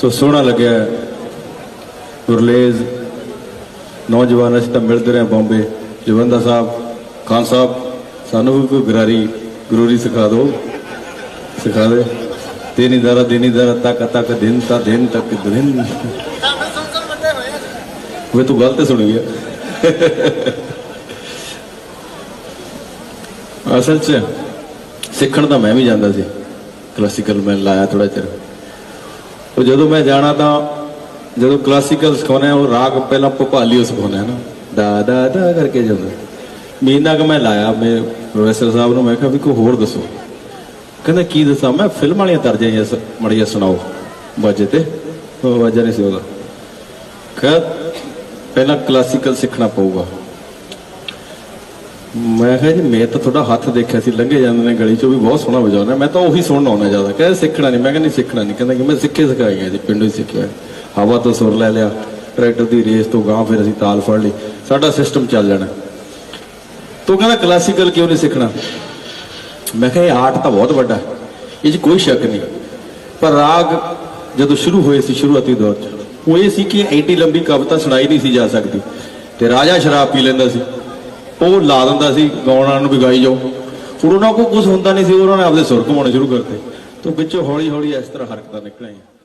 ਸੋ ਸੋਹਣਾ ਲੱਗਿਆ ਗੁਰਲੇਜ਼ ਨੌਜਵਾਨ ਅਸੀਂ ਤਾਂ ਮਿਲਦੇ ਰਹੇ ਬੰਬੇ। ਜਵੰਦਾ ਸਾਹਿਬ, ਖਾਨ ਸਾਹਿਬ, ਸਾਨੂੰ ਵੀ ਕੋਈ ਗਰਾਰੀ ਗਰੂਰੀ ਸਿਖਾ ਦਿਓ। ਸਿਖਾ ਦੇ। ਦੇਨੀ ਦਰਾ ਦੇਨੀ ਦਰਾ, ਤੱਕ ਤੱਕ, ਦਿਨ ਤਾਂ ਦਿਨ, ਤੱਕ ਦਿਨ। ਵੇ ਤੂੰ ਗਲਤ ਸੁਣੀ ਗਿਆ। ਅਸਲ 'ਚ ਸਿੱਖਣ ਤਾਂ ਮੈਂ ਵੀ ਜਾਂਦਾ ਸੀ। ਕਲਾਸੀਕਲ ਮੈਂ ਲਾਇਆ ਥੋੜਾ ਚਿਰ। ਉਹ ਜਦੋਂ ਮੈਂ ਜਾਣਾ ਤਾਂ ਜਦੋਂ ਕਲਾਸੀਕਲ ਸਿਖਾਉਂਦੇ ਆ ਉਹ ਰਾਗ ਪਹਿਲਾਂ ਭੋਪਾਲੀ ਸਿਖਾਉਂਦੇ ਆ ਨਾ। ਦਾ ਦਾ ਦਾ ਕਰਕੇ ਜਾਂਦਾ। ਮਹੀਨਾ ਕੁ ਮੈਂ ਲਾਇਆ, ਮੈਂ ਪ੍ਰੋਫੈਸਰ ਸਾਹਿਬ ਨੂੰ ਮੈਂ ਕਿਹਾ ਵੀ ਕੋਈ ਹੋਰ ਦੱਸੋ। ਕਹਿੰਦਾ, ਕੀ ਦੱਸਾਂ? ਮੈਂ ਫਿਲਮ ਵਾਲੀਆਂ ਤਰਜਾਂ ਮੜੀਆਂ ਸੁਣਾਓ। ਬਾਜੇ ਤੇ। ਉਹ ਬਾਜਾ ਨਹੀਂ ਸੀ ਉਹਦਾ। ਕਹ ਪਹਿਲਾਂ ਕਲਾਸੀਕਲ ਸਿੱਖਣਾ ਪਊਗਾ। ਮੈਂ ਕਿਹਾ ਜੀ, ਮੈਂ ਤਾਂ ਤੁਹਾਡਾ ਹੱਥ ਦੇਖਿਆ ਸੀ, ਲੰਘੇ ਜਾਂਦੇ ਨੇ ਗਲੀ ਚੋਂ ਵੀ ਬਹੁਤ ਸੋਹਣਾ ਵਜਾਉਂਦਾ ਮੈਂ ਤਾਂ ਉਹੀ ਸੁਣਨ ਆਉਣਾ ਜ਼ਿਆਦਾ। ਕਹਿੰਦਾ ਸਿੱਖਣਾ ਨਹੀਂ ਮੈਂ ਕਹਿੰਦਾ ਨਹੀਂ, ਸਿੱਖਣਾ ਨਹੀਂ ਕਹਿੰਦਾ ਕਿ ਮੈਂ ਸਿੱਖੇ ਸਿਖਾਈ ਗਿਆ ਜੀ, ਪਿੰਡੋਂ ਹੀ ਸਿੱਖਿਆ। ਹਵਾ ਤੋਂ ਸੁਰ ਲੈ ਲਿਆ, ਟਰੈਕਟਰ ਦੀ ਰੇਸ ਤੋਂ ਗਾਂ ਫਿਰ ਅਸੀਂ ਤਾਲ ਫੜ ਲਈ। ਸਾਡਾ ਸਿਸਟਮ ਚੱਲ ਜਾਣਾ। ਤੂੰ ਕਹਿੰਦਾ ਕਲਾਸੀਕਲ ਕਿਉਂ ਨਹੀਂ ਸਿੱਖਣਾ? ਮੈਂ ਕਿਹਾ ਇਹ ਆਰਟ ਤਾਂ ਬਹੁਤ ਵੱਡਾ ਇਹ 'ਚ ਕੋਈ ਸ਼ੱਕ ਨਹੀਂ। ਪਰ ਰਾਗ ਜਦੋਂ ਸ਼ੁਰੂ ਹੋਏ ਸੀ, ਸ਼ੁਰੂਆਤੀ ਦੌਰ 'ਚ, ਉਹ ਇਹ ਸੀ ਕਿ ਐਡੀ ਲੰਬੀ ਕਵਿਤਾ ਸੁਣਾਈ ਨਹੀਂ ਸੀ ਜਾ ਸਕਦੀ। ਤੇ ਰਾਜਾ ਸ਼ਰਾਬ ਪੀ ਲੈਂਦਾ ਸੀ। ਉਹ ਲਾ ਦਿੰਦਾ ਸੀ, ਗਾਉਣ ਨੂੰ ਵੀ ਗਾਈ ਜਾਓ। ਹੁਣ ਉਹਨਾਂ ਕੋਲ ਕੁਝ ਹੁੰਦਾ ਨਹੀਂ ਸੀ, ਉਹਨਾਂ ਨੇ ਆਪਦੇ ਸੁਰ ਘੁਮਾਉਣੇ ਸ਼ੁਰੂ ਕਰਤੇ। ਤੋਂ ਵਿੱਚੋਂ ਹੌਲੀ ਹੌਲੀ ਇਸ ਤਰ੍ਹਾਂ ਹਰਕਤਾਂ ਨਿਕਲੀਆਂ।